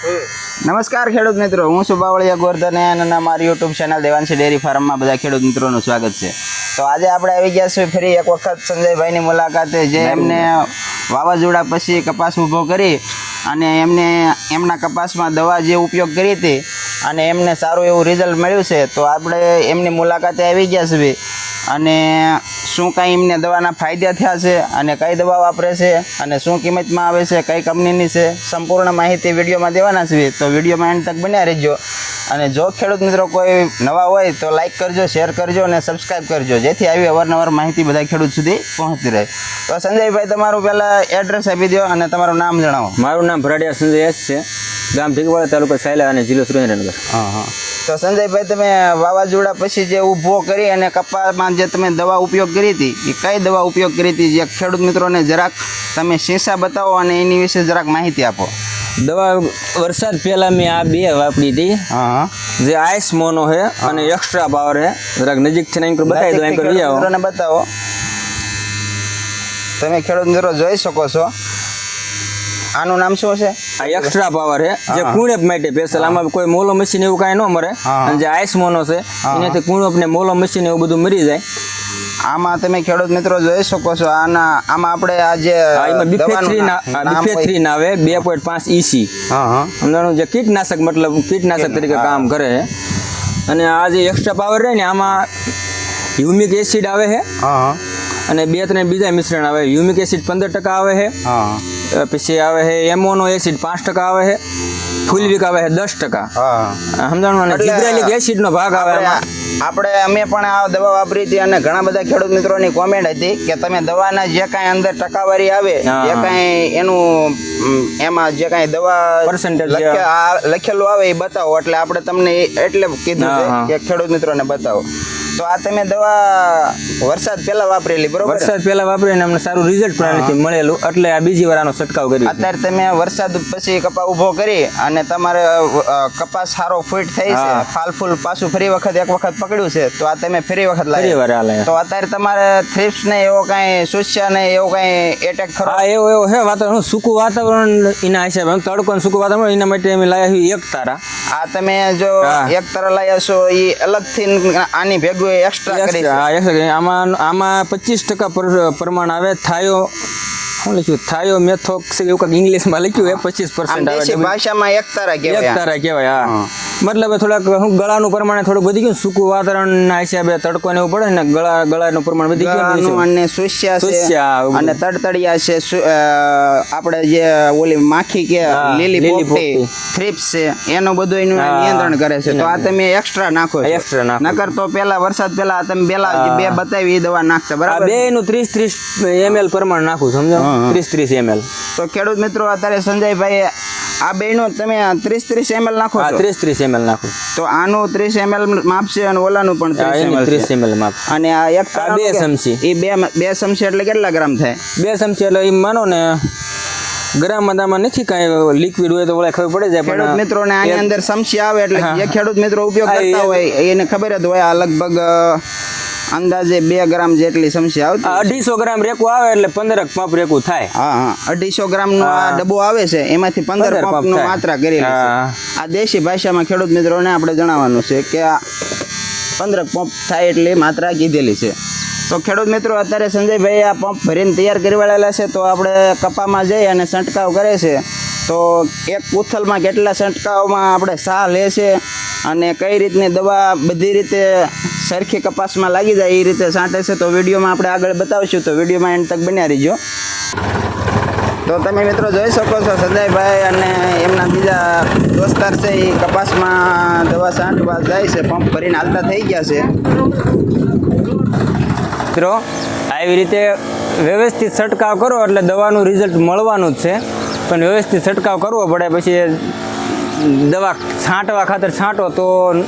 નમસ્કાર ખેડૂત મિત્રો હું છું બાવળિયા ગોરધન અને મારી યુટ્યુબ ચેનલ દેવાંશી ડેરી ફાર્મમાં બધા ખેડૂત મિત્રોનું સ્વાગત છે. તો આજે આપણે આવી ગયા છીએ ફરી એક વખત સંજયભાઈની મુલાકાતે જે એમને વાવાઝોડા પછી કપાસ ઊભો કરી અને એમને એમના કપાસમાં દવા જે ઉપયોગ કરી હતી અને એમને સારું એવું રિઝલ્ટ મળ્યું છે. તો આપણે એમની મુલાકાતે આવી ગયા છીએ અને શું કાંઈ એમને દવાના ફાયદા થયા છે અને કઈ દવા વાપરે છે અને શું કિંમતમાં આવે છે કઈ કંપનીની છે સંપૂર્ણ માહિતી વિડીયોમાં દેવાના છે. તો વિડીયોમાં એન્ડ તક બન્યા રહેજો. અને જો ખેડૂત મિત્રો કોઈ નવા હોય તો લાઇક કરજો શેર કરજો અને સબસ્ક્રાઈબ કરજો. જેથી આવી અવારનવાર માહિતી બધા ખેડૂત સુધી પહોંચતી રહે. તો સંજયભાઈ તમારું પહેલાં એડ્રેસ આપી દો અને તમારું નામ જણાવો. મારું નામ ભરાડિયા સંજય એસ છે. ગામ ઢીકવાડા તાલુકા સાયલા અને જિલ્લો સુરેન્દ્રનગર. હા હા. તો સંજયભાઈ તમે વાવાઝોડા પછી જે ઊભો કરી અને કપાસમાં જે તમે દવા ઉપયોગ કરી હતી એ કઈ દવા ઉપયોગ કરી હતી જે ખેડૂત મિત્રોને જરાક તમે શીશા બતાવો અને એની વિશે જરાક માહિતી આપો. દવા વરસાદ પહેલાં મેં આ બે વાપરી હતી. હા. જે આઈસ મોનો છે અને એક્સ્ટ્રા પાવર છે. જરાક નજીકથી અહીં બતાવી દો અહીં લઈ આવો. મિત્રોને બતાવો. તમે ખેડૂત મિત્રો જોઈ શકો છો. આનું નામ શું છે? આ એક્સ્ટ્રા પાવર છે જે કુણેપ માટે સ્પેશિયલ આમાં કોઈ મોલો મશીન એવું કાંઈ ન મરે. અને જે આઈસ છે એનાથી કુણપ ને મોલો મશીન એવું બધું મરી જાય. આમાં તમે ખેડૂત મિત્રો જોઈ શકો છો આના આમાં આપણે આ જે આ એમાં બીફે દવાનું થ્રી ના- ના નામ બીફે હોય. થ્રી ના આવે બે પોઈન્ટ પાંચ ઈસી હા હા. અંદરનું જે કીટનાશક મતલબ કીટનાશક તરીકે કામ કરે છે. અને આ જે એક્સ્ટ્રા પાવર રહે ને આમાં હ્યુમિક એસિડ આવે છે. અને બે ત્રણ બીજા મિશ્રણ આવે. હ્યુમિક એસિડ પંદર ટકા આવે છે. પછી આવે છે એમોનો એસિડ પાંચ ટકા આવે છે ફુલવિક આવે છે દસ ટકા. સમજાણું એટલે જીબ્રેલિક ભાગ આવે આપણે અમે પણ આ દવા વાપરી હતી અને ઘણા બધા ખેડૂત મિત્રોની કોમેન્ટ હતી કે તમે દવાના જે કાંઈ અંદર ટકાવારી આવે. જે કાંઈ એનું એમાં જે કાંઈ દવા Percentage જે- લખેલું આવે એ બતાવો. એટલે આપણે તમને એટલે કીધું. કે ખેડૂત મિત્રોને બતાવો. તો આ તમે દવા વરસાદ પહેલા વાપરેલી બરોબર? વરસાદ પહેલા વાપરીને અમને સારું રિઝલ્ટ પણ નથી મળેલું. એટલે આ બીજી વાર આનો છંટકાવ કર્યો અત્યારે તમે વરસાદ પછી કપા ઊભો કરી અને તમારે કપાસ સારો ફિટ થઈ છે. ફાલ ફૂલ પાછું ફરી વખત એક વખત પકડ્યું છે. તો આ તમે ફરી વખત લાવી તો અત્યારે તમારે થ્રિપ્સ ને એવો કાંઈ સુસ્યા ને એવો કાંઈ એટેક ખરો? હા એવો એવો. હે વાતાવરણ સૂકું વાતાવરણ એના હિસાબે. તડકો ને સૂકું વાતાવરણ એના માટે અમે લાવ્યા એક તારા. આ તમે જો એક તારા લાવ્યા છો એ અલગથી આની ભેગું એક્સ્ટ્રા કરી છે. હા, extra. આમાં આમાં પચીસ ટકા પ્રમાણ આવે. થાયો શું લખ્યું? થાયો મેથોક્સ એવું કંઈક ઇંગ્લિશમાં લખ્યું એ પચીસ પર્સન્ટ આવે. ભાષામાં એક તારા એક કહેવાય તારા કહેવાય હા. મતલબ થોડાક હું ગળાનું પ્રમાણે થોડું વધી ગયું સૂકું વાતાવરણના હિસાબે તડકો ને એવું પડે ને ગળા ગળાનું પ્રમાણ વધી ગયું અને સુસ્યા છે. અને તડતડિયા છે આપણે જે ઓલી માખી કે લીલી પોપટી પોપટી. છે એનું બધું એનું નિયંત્રણ કરે છે. તો આ તમે એક્સ્ટ્રા નાખો એક્સ્ટ્રા નાખો. નકર તો પેલા વરસાદ પેલા તમે પેલા બે બતાવી એ દવા નાખતા આ બરાબર? બે નું ત્રીસ ત્રીસ એમએલ પ્રમાણ નાખું સમજો. ત્રીસ ત્રીસ એમએલ તો ખેડૂત મિત્રો અત્યારે સંજયભાઈ આ બેનું તમે ત્રીસ ત્રીસ એમએલ નાખો ત્રીસ ત્રીસ એમએલ નાખો. તો આનું ત્રીસ એમએલ માપ છે અને ઓલાનું પણ ત્રીસ એમએલ ત્રીસ એમએલ માપ. અને આ એક બે ચમચી. એ બે બે ચમચી એટલે કેટલા ગ્રામ થાય? બે ચમચી એટલે એ માનો ને ગ્રામ આમાં નથી કાંઈ લિક્વિડ હોય તો ઓલા ખબર પડે જાય ખેડૂત મિત્રો મિત્રોને આની અંદર સમસ્યા આવે એટલે જે ખેડૂત મિત્રો ઉપયોગ કરતા હોય એને ખબર જ હોય આ લગભગ અંદાજે બે ગ્રામ જેટલી સમસ્યા આવતી અઢીસો ગ્રામ રેકું આવે એટલે પંદરક પંપ રેકું થાય. હા હા. અઢીસો ગ્રામ નો આ ડબ્બો આવે છે એમાંથી પંદર પંદર પંપ નો માત્રા કરી આ દેશી ભાષામાં ખેડૂત મિત્રોને આપણે જણાવવાનું છે કે આ પંદર પંપ થાય એટલી માત્રા કીધેલી છે. તો ખેડૂત મિત્રો અત્યારે સંજયભાઈ આ પંપ ભરીને તૈયાર કરી વાળેલા છે તો આપણે કપામાં જઈ અને છંટકાવ કરે છે. તો એક ઉથલમાં કેટલા છંટકાવમાં આપણે સાહ લે છે અને કઈ રીતની દવા બધી રીતે સરખી કપાસમાં લાગી જાય એ રીતે છાંટે છે. તો વિડીયોમાં આપણે આગળ બતાવશું. તો વિડીયોમાં એન્ડ તક બન્યા રહીજો. તો તમે મિત્રો જોઈ શકો છો સંજયભાઈ અને એમના બીજા દોસ્તાર છે એ કપાસમાં દવા છાંટવા જાય છે. પંપ ભરીને હાલતા થઈ ગયા છે. મિત્રો, આવી રીતે વ્યવસ્થિત છંટકાવ કરો એટલે દવાનું રિઝલ્ટ મળવાનું જ છે. પણ વ્યવસ્થિત છંટકાવ કરવો પડે. પછી દવા છાંટવા ખાતર છાંટો તો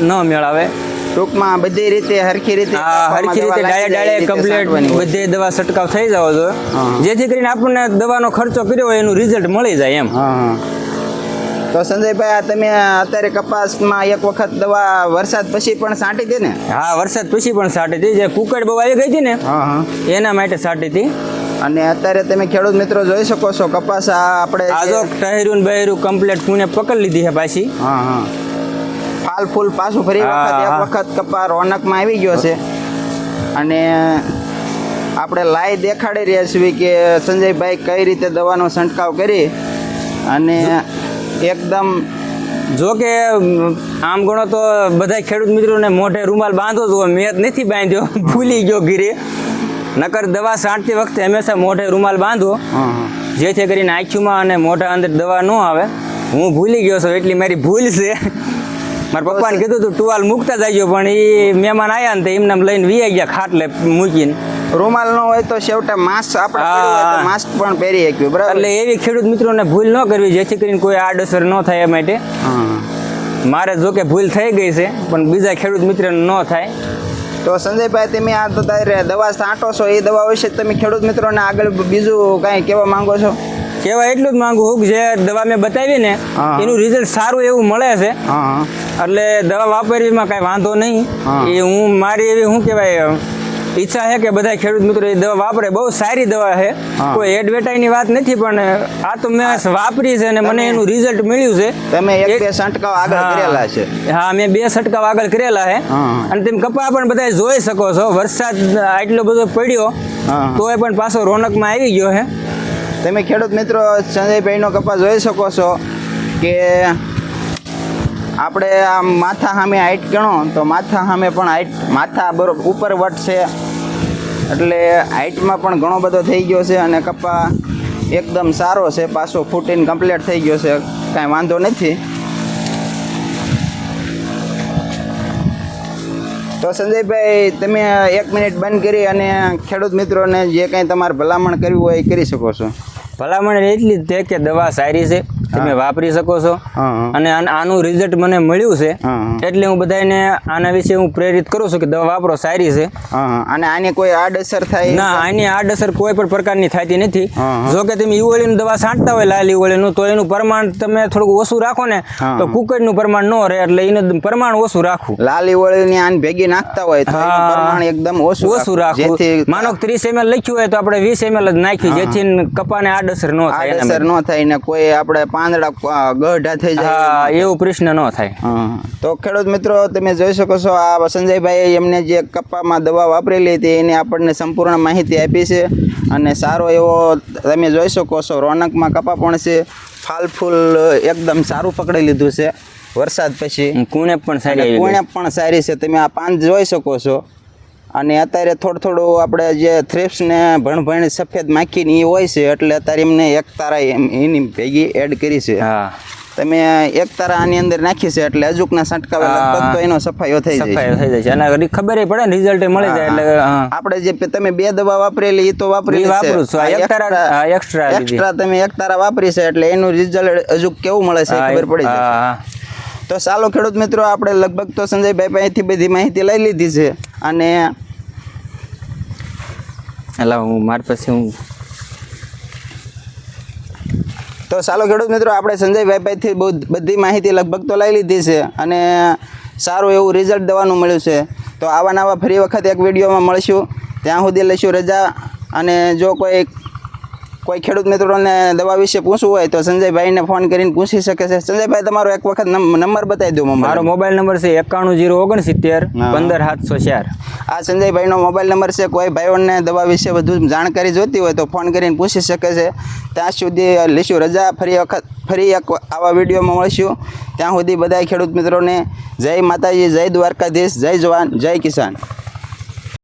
ન મેળાવે. ટૂંકમાં બધી રીતે હરખી રીતે હરખી રીતે ડાળે ડાળે કમ્પ્લીટ બધે દવા છંટકાવ થઈ જવો જોઈએ જેથી કરીને આપણને દવાનો ખર્ચો કર્યો હોય એનું રિઝલ્ટ મળી જાય એમ. તો સંજયભાઈ આ તમે અત્યારે કપાસમાં એક વખત દવા વરસાદ પછી પણ છાંટી દે ને? હા વરસાદ પછી પણ સાંટી હતી. જે કુકડ બહુ આવી ગઈ હતી ને એના માટે સાંટી હતી. અને અત્યારે તમે ખેડૂત મિત્રો જોઈ શકો છો કપાસ આ આપણે આજો ટહેરું બહેરું કમ્પ્લીટ કુને પકડી લીધી છે પાછી. હા હા. ફાલ ફૂલ પાછું ફરી વખત એક રોનક વખત કપા રોનકમાં આવી ગયો છે. અને આપણે લાઈ દેખાડી રહ્યા છીએ કે સંજયભાઈ કઈ રીતે દવાનો છંટકાવ કરી અને એકદમ જો કે આમ ગણો તો બધા ખેડૂત મિત્રોને મોઢે રૂમાલ બાંધો તો મેં નથી બાંધ્યો ભૂલી ગયો ઘીરે. નકર દવા છાંટતી વખતે હંમેશા મોઢે રૂમાલ બાંધો. જેથી કરીને આંખીમાં અને મોઢા અંદર દવા ન આવે. હું ભૂલી ગયો છું એટલી મારી ભૂલ છે. મારા પપ્પાને કીધું હતું ટુવાલ મૂકતા જાય પણ એ મહેમાન આવ્યા ને તો એમને લઈને વી ગયા ખાટલે મૂકીને. રૂમાલ ન હોય તો છેવટે માસ્ક આપણે. માસ્ક પણ પહેરી શકીએ બરાબર? એટલે એવી ખેડૂત મિત્રોને ભૂલ ન કરવી જેથી કરીને કોઈ આડઅસર ન થાય એ માટે. મારે જો કે ભૂલ થઈ ગઈ છે પણ બીજા ખેડૂત મિત્રને ન થાય. તો સંજયભાઈ તમે આ દવા છાંટો છો એ દવા વિશે તમે ખેડૂત મિત્રોને આગળ બીજું કાંઈ કહેવા માંગો છો? કહેવા એટલું જ માંગુ છું જે દવા મેં બતાવી ને એનું રિઝલ્ટ સારું એવું મળે છે. હા હા. એટલે દવા વાપરવીમાં કાંઈ વાંધો નહીં. હા. એ હું મારી એવી શું કહેવાય ઈચ્છા છે કે બધા ખેડૂત મિત્રો એ દવા વાપરે. બહુ સારી દવા છે. કોઈ એડવર્ટાઈઝની વાત નથી પણ આ તો મેં વાપરી છે અને મને એનું રિઝલ્ટ મળ્યું છે. તમે એક બે છંટકાવ આગળ કરેલા છે. હા મેં બે છંટકાવ આગળ કરેલા છે. અને તેમ કપા પણ બધા જોઈ શકો છો. વરસાદ આટલો બધો પડ્યો તો તોય પણ પાછો રોનકમાં આવી ગયો છે. તમે ખેડૂત મિત્રો સંજયભાઈનો કપાસ જોઈ શકો છો કે આપણે આમ માથા સામે હાઈટ ગણો તો માથા સામે પણ હાઈટ માથા બરોબર ઉપર વટ છે. એટલે હાઈટમાં પણ ઘણો બધો થઈ ગયો છે અને કપા એકદમ સારો છે. પાછો ફૂટીને કમ્પ્લીટ થઈ ગયો છે. કાંઈ વાંધો નથી. તો સંજયભાઈ, તમે એક મિનિટ બંધ કરી અને ખેડૂત મિત્રોને જે કાંઈ તમારે ભલામણ કરવી હોય એ કરી શકો છો. ભલામણ એટલી જ છે કે દવા સારી છે. તમે વાપરી શકો છો. અને આનું રિઝલ્ટ મને મળ્યું છે. એટલે હું બધાને આના વિશે હું પ્રેરિત કરું છું કે દવા વાપરો સારી છે. અને આની કોઈ આડઅસર થાય ના આની આડઅસર કોઈ પણ પ્રકારની થતી નથી. જો કે તમે ઈવોળીની દવા છાંટતા હોય લાલ ઈવોળીનું તો એનું પ્રમાણ તમે થોડુંક ઓછું રાખો ને તો કુકરનું પ્રમાણ ન રહે એટલે એનું પ્રમાણ ઓછું રાખવું. લાલી વળીની આન ભેગી નાખતા હોય તો પ્રમાણ એકદમ ઓછું ઓછું રાખવું. માનો ત્રીસ એમએલ લખ્યું હોય તો આપણે વીસ એમએલ જ નાખી જેથી કપાને આડઅસર ન થાય આડઅસર ન થાય ને કોઈ આપણે પાંદડા ગઢા થઈ જાય. એવું પ્રશ્ન ન થાય. તો ખેડૂત મિત્રો તમે જોઈ શકો છો આ સંજયભાઈએ એમને જે કપ્પામાં દવા વાપરેલી હતી એની આપણને સંપૂર્ણ માહિતી આપી છે. અને સારો એવો તમે જોઈ શકો છો રોનકમાં કપા પણ છે. ફાલ ફૂલ એકદમ સારું પકડી લીધું છે. વરસાદ પછી. કુણે પણ સારી કુણે પણ સારી છે. તમે આ પાન જોઈ શકો છો. અને અત્યારે થોડું થોડું આપણે જે થ્રિપ્સ ભણભણ ભણ ભણ સફેદ માખીની એ હોય છે એટલે અત્યારે એમને એક તારા એની ભેગી એડ કરી છે. હા. તમે એક તારા આની અંદર નાખી છે એટલે અજુકના છંટકાવે લગભગ તો એનો સફાયો થઈ જાય સફાઈ થઈ જાય છે. અને ઘડી ખબર પડે ને રિઝલ્ટ મળી જાય એટલે આપણે જે તમે બે દવા વાપરેલી એ તો વાપરેલી ઈ વાપરું છું. એક તારા- આ એક્સ્ટ્રા તમે એક તારા વાપરી છે એટલે એનું રિઝલ્ટ અજુક કેવું મળે છે ખબર પડી જાય તો ચાલો ખેડૂત મિત્રો આપણે લગભગ તો સંજયભાઈ પાસેથી બધી માહિતી લઈ લીધી છે. અને એટલે હું મારી પાસે હું તો ચાલો ખેડૂત મિત્રો આપણે સંજયભાઈ પાસેથી બહુ બધી માહિતી લગભગ તો લઈ લીધી છે અને સારું એવું રિઝલ્ટ દેવાનું મળ્યું છે. તો આવા નવા ફરી વખત એક વિડીયોમાં મળશું. ત્યાં સુધી લઈશું રજા અને જો કોઈ કોઈ ખેડૂત મિત્રોને દવા વિશે પૂછવું હોય તો સંજયભાઈને ફોન કરીને પૂછી શકે છે. સંજયભાઈ તમારો એક વખત નંબર બતાવી દો મારો મોબાઈલ નંબર છે એકાણું જીરો ઓગણસિત્તેર. પંદર સાતસો ચાર આ સંજયભાઈનો મોબાઈલ નંબર છે. કોઈ ભાઈઓને દવા વિશે વધુ જાણકારી જોઈતી હોય તો ફોન કરીને પૂછી શકે છે. ત્યાં સુધી લઈશું રજા. ફરી વખત ફરી એક આવા વિડીયોમાં મળીશું. ત્યાં સુધી બધા ખેડૂત મિત્રોને જય માતાજી જય દ્વારકાધીશ જય જવાન જય કિસાન.